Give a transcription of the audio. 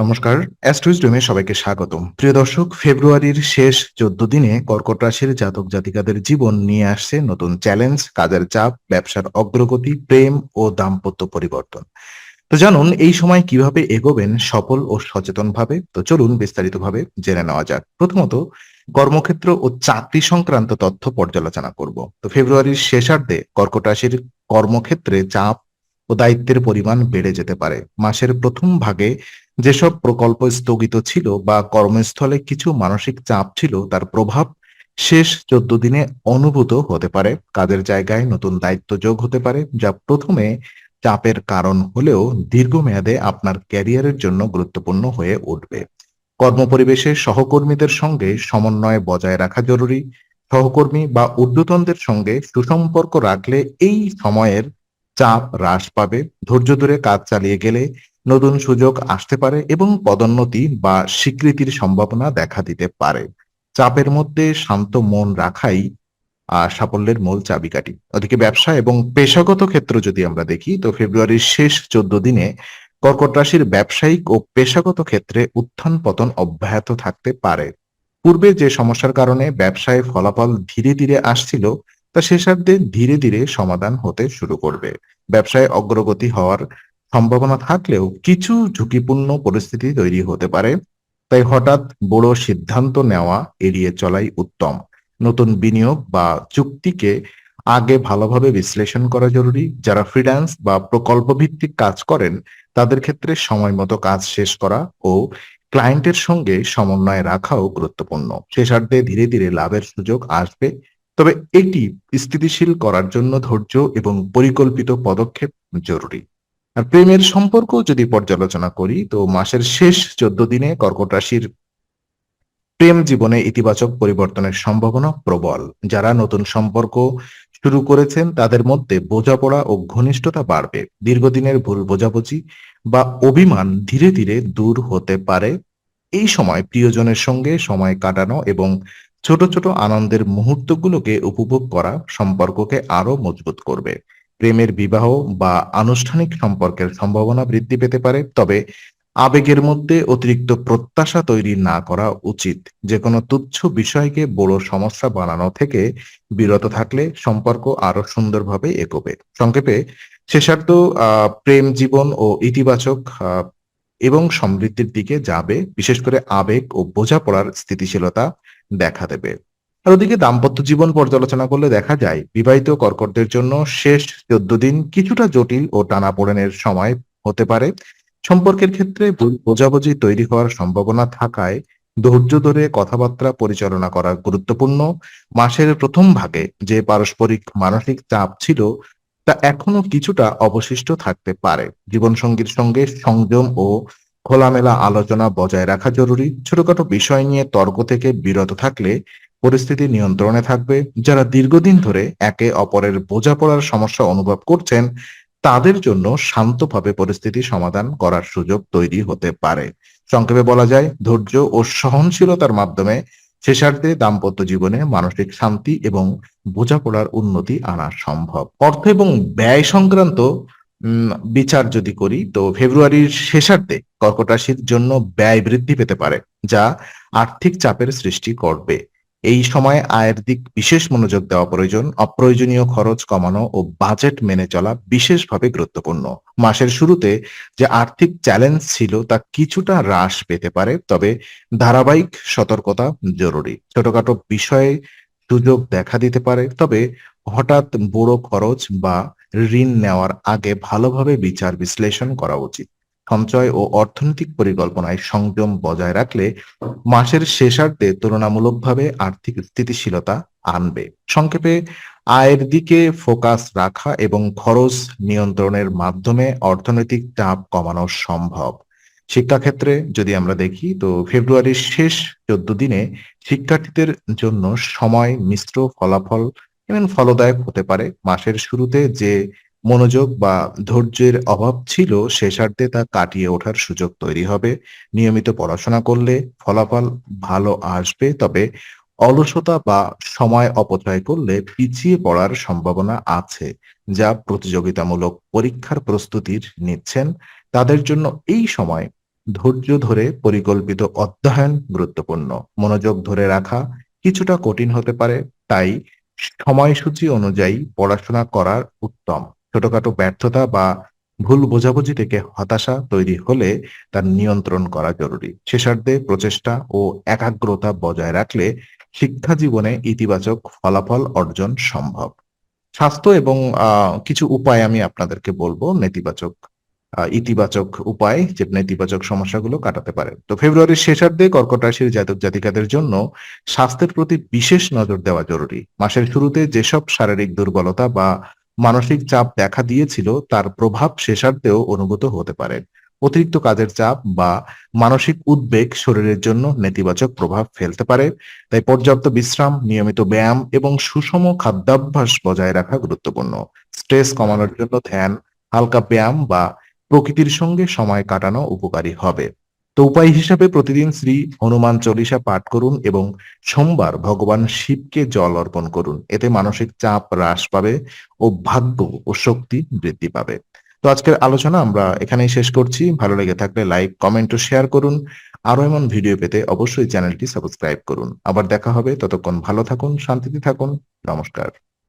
নমস্কার অ্যাস্ট্রোইজডমে সবাইকে স্বাগতম। প্রিয় দর্শক, ফেব্রুয়ারির শেষ চোদ্দ দিনে কর্কট রাশির জাতক জাতিকাদের জীবন নিয়ে আসছে নতুন চ্যালেঞ্জ কাজের চাপ, ব্যবসার অগ্রগতি, প্রেম ও দাম্পত্য পরিবর্তন। তো জানুন, এই সময় কীভাবে এগোবেন সফল ও সচেতন ভাবে তো চলুন বিস্তারিতভাবে জেনে নেওয়া যাক। প্রথমত, কর্মক্ষেত্র ও চাকরি সংক্রান্ত তথ্য পর্যালোচনা করব। তো ফেব্রুয়ারির শেষার্ধে কর্কট রাশির কর্মক্ষেত্রে চাপ ও দায়িত্বের পরিমাণ বেড়ে যেতে পারে। মাসের প্রথম ভাগে যেসব প্রকল্প স্থগিত ছিল বা কর্মস্থলে কিছু মানসিক চাপ ছিল, তার প্রভাব শেষ চোদ্দ দিনে অনুভূত হতে পারে। কাজের জায়গায় নতুন দায়িত্ব যোগ হতে পারে, যা প্রথমে চাপের কারণ হলেও দীর্ঘমেয়াদে আপনার ক্যারিয়ারের জন্য গুরুত্বপূর্ণ হয়ে উঠবে। কর্মপরিবেশে সহকর্মীদের সঙ্গে সমন্বয় বজায় রাখা জরুরি। সহকর্মী বা ঊর্ধ্বতনদের সঙ্গে সুসম্পর্ক রাখলে এই সময়ের চাপ হ্রাস পাবে। ধৈর্য ধরে কাজ চালিয়ে গেলে নতুন সুযোগ আসতে পারে এবং পদোন্নতি বা স্বীকৃতির সম্ভাবনা দেখা দিতে পারে। চাপের মধ্যে শান্ত মন রাখাই সাফল্যের মূল চাবিকাঠি। ওদিকে ব্যবসা এবং পেশাগত ক্ষেত্র যদি আমরা দেখি, তো ফেব্রুয়ারির শেষ চোদ্দ দিনে কর্কট রাশির ব্যবসায়িক ও পেশাগত ক্ষেত্রে উত্থান পতন অব্যাহত থাকতে পারে। পূর্বে যে সমস্যার কারণে ব্যবসায় ফলাফল ধীরে ধীরে আসছিল তা শেষার্ধে ধীরে ধীরে সমাধান হতে শুরু করবে। ব্যবসায় অগ্রগতি হওয়ার সম্ভাবনা থাকলেও কিছু ঝুঁকিপূর্ণ পরিস্থিতি তৈরি হতে পারে। তাই হঠাৎ বড় সিদ্ধান্ত নেওয়া এড়িয়ে চলাই উত্তম। নতুন বিনিয়োগ বা চুক্তিকে আগে ভালোভাবে বিশ্লেষণ করা জরুরি। যারা ফ্রিল্যান্স বা প্রকল্প ভিত্তিক কাজ করেন, তাদের ক্ষেত্রে সময় মতো কাজ শেষ করা ও ক্লায়েন্টের সঙ্গে সমন্বয় রাখাও গুরুত্বপূর্ণ। শেষার্ধে ধীরে ধীরে লাভের সুযোগ আসবে তবে এটি স্থিতিশীল করার জন্য ধৈর্য এবং পরিকল্পিত পদক্ষেপ জরুরি। আর প্রেমের সম্পর্ক যদি পর্যালোচনা করি, তো মাসের শেষ চোদ্দ দিনে কর্কট রাশির প্রেম জীবনে ইতিবাচক পরিবর্তনের সম্ভাবনা প্রবল। যারা নতুন সম্পর্ক শুরু করেছেন, তাদের মধ্যে বোঝাপড়া ও ঘনিষ্ঠতা বাড়বে। দীর্ঘদিনের ভুল বোঝাবুঝি বা অভিমান ধীরে ধীরে দূর হতে পারে। এই সময় প্রিয়জনের সঙ্গে সময় কাটানো এবং ছোট ছোট আনন্দের মুহূর্তগুলোকে উপভোগ করা সম্পর্ককে আরও মজবুত করবে। প্রেমের বিবাহ বা আনুষ্ঠানিক সম্পর্কের সম্ভাবনা বৃদ্ধি পেতে পারে, তবে আবেগের মধ্যে অতিরিক্ত প্রত্যাশা তৈরি না করা উচিত। যে কোনো তুচ্ছ বিষয়কে বড় সমস্যা বানানো থেকে বিরত থাকলে সম্পর্ক আরও সুন্দরভাবে এগোবে। সংক্ষেপে, শেষার্থ প্রেম জীবন ও ইতিবাচক এবং সমৃদ্ধির দিকে যাবে, বিশেষ করে আবেগ ও বোঝাপড়ার স্থিতিশীলতা দেখা দেবে। আর ওদিকে দাম্পত্য জীবন পর্যালোচনা করলে দেখা যায়, বিবাহিত কর্কটদের জন্য শেষ চোদ্দ দিন কিছুটা জটিল ও টানাপোড়েনের সময় হতে পারে। সম্পর্কের ক্ষেত্রে বোঝাবুঝি তৈরি হওয়ার সম্ভাবনা থাকায় ধৈর্য ধরে কথাবার্তা পরিচালনা করা গুরুত্বপূর্ণ। মাসের প্রথম ভাগে যে পারস্পরিক মানসিক চাপ ছিল, তা এখনও কিছুটা অবশিষ্ট থাকতে পারে। জীবনসঙ্গীর সঙ্গে সংযম ও খোলামেলা আলোচনা বজায় রাখা জরুরি। ছোটখাটো বিষয় নিয়ে তর্ক থেকে বিরত থাকলে পরিস্থিতি নিয়ন্ত্রণে থাকবে। যারা দীর্ঘদিন ধরে একে অপরের বোঝাপড়ার সমস্যা অনুভব করছেন, তাদের জন্য শান্তভাবে পরিস্থিতি সমাধান করার সুযোগ তৈরি হতে পারে। সংক্ষেপে বলা যায়, ধৈর্য ও সহনশীলতার মাধ্যমে শেষার্ধে দাম্পত্য জীবনে মানসিক শান্তি এবং বোঝাপড়ার উন্নতি আনা সম্ভব। অর্থ এবং ব্যয় সংক্রান্ত বিচার যদি করি, তো ফেব্রুয়ারির শেষার্ধে কর্কট রাশির জন্য ব্যয় বৃদ্ধি পেতে পারে, যা আর্থিক চাপের সৃষ্টি করবে। এই সময় আয়ের দিক বিশেষ মনোযোগ দেওয়া প্রয়োজন, অপ্রয়োজনীয় খরচ কমানো ও বাজেট মেনে চলা বিশেষভাবে গুরুত্বপূর্ণ। মাসের শুরুতে যে আর্থিক চ্যালেঞ্জ ছিল, তা কিছুটা হ্রাস পেতে পারে, তবে ধারাবাহিক সতর্কতা জরুরি। ছোটখাটো বিষয়ে সুযোগ দেখা দিতে পারে, তবে হঠাৎ বড় খরচ বা ঋণ নেওয়ার আগে ভালোভাবে বিচার বিশ্লেষণ করা উচিত। সঞ্চয় ও অর্থনৈতিক পরিকল্পনায় সংযম বজায় রাখলে মাসের শেষার্ধে তুলনামূলকভাবে আর্থিক স্থিতিশীলতা আনবে। সংক্ষেপে, আয়ের দিকে ফোকাস রাখা এবং খরচ নিয়ন্ত্রণের মাধ্যমে অর্থনৈতিক চাপ কমানো সম্ভব। শিক্ষাক্ষেত্রে যদি আমরা দেখি, তো ফেব্রুয়ারির শেষ চোদ্দ দিনে শিক্ষার্থীদের জন্য সময়, মিশ্র ফলাফল এবং ফলদায়ক হতে পারে। মাসের শুরুতে যে মনোযোগ বা ধৈর্যের অভাব ছিল শেষার্ধে তা কাটিয়ে ওঠার সুযোগ তৈরি হবে। নিয়মিত পড়াশোনা করলে ফলাফল ভালো আসবে, তবে অলসতা বা সময় অপচয় করলে পিছিয়ে পড়ার সম্ভাবনা আছে, যা প্রতিযোগিতামূলক পরীক্ষার প্রস্তুতির নিচ্ছেন। তাদের জন্য এই সময় ধৈর্য ধরে পরিকল্পিত অধ্যয়ন গুরুত্বপূর্ণ। মনোযোগ ধরে রাখা কিছুটা কঠিন হতে পারে, তাই সময়সূচি অনুযায়ী পড়াশোনা করার উত্তম। ছোটখাটো ব্যর্থতা বা ভুল বোঝাবুঝি থেকে হতাশা তৈরি হলে তার নিয়ন্ত্রণ করা জরুরি। শেষার্ধে প্রচেষ্টা ও একাগ্রতা বজায় রাখলে শিক্ষা জীবনে ইতিবাচক ফলাফল অর্জন সম্ভব। স্বাস্থ্য এবং কিছু উপায় আমি আপনাদেরকে বলব নেতিবাচক ইতিবাচক উপায় যে নেতিবাচক সমস্যাগুলো কাটাতে পারে। তো ফেব্রুয়ারির শেষার্ধে কর্কট রাশির জাতক জাতিকাদের জন্য স্বাস্থ্যের প্রতি বিশেষ নজর দেওয়া জরুরি। মাসের শুরুতে যেসব শারীরিক দুর্বলতা বা মানসিক চাপ দেখা দিয়েছিল, তার প্রভাব শেষার্ধেও অনুভূত হতে পারে। অতিরিক্ত কাজের চাপ বা মানসিক উদ্বেগ শরীরের জন্য নেতিবাচক প্রভাব ফেলতে পারে। তাই পর্যাপ্ত বিশ্রাম, নিয়মিত ব্যায়াম এবং সুষম খাদ্যাভ্যাস বজায় রাখা গুরুত্বপূর্ণ। স্ট্রেস কমানোর জন্য ধ্যান, হালকা ব্যায়াম বা প্রকৃতির সঙ্গে সময় কাটানো উপকারী হবে। তো উপায় হিসাবে প্রতিদিন শ্রী হনুমান চল্লিশা পাঠ করুন এবং সোমবার ভগবান শিবকে জল অর্পণ করুন। এতে মানসিক চাপ হ্রাস পাবে ও ভাগ্য ও শক্তি বৃদ্ধি পাবে। তো আজকের আলোচনা আমরা এখানেই শেষ করছি। ভালো লেগে থাকলে লাইক, কমেন্ট ও শেয়ার করুন। আরও এমন ভিডিও পেতে অবশ্যই চ্যানেলটি সাবস্ক্রাইব করুন। আবার দেখা হবে। ততক্ষণ ভালো থাকুন, শান্তিতে থাকুন। নমস্কার।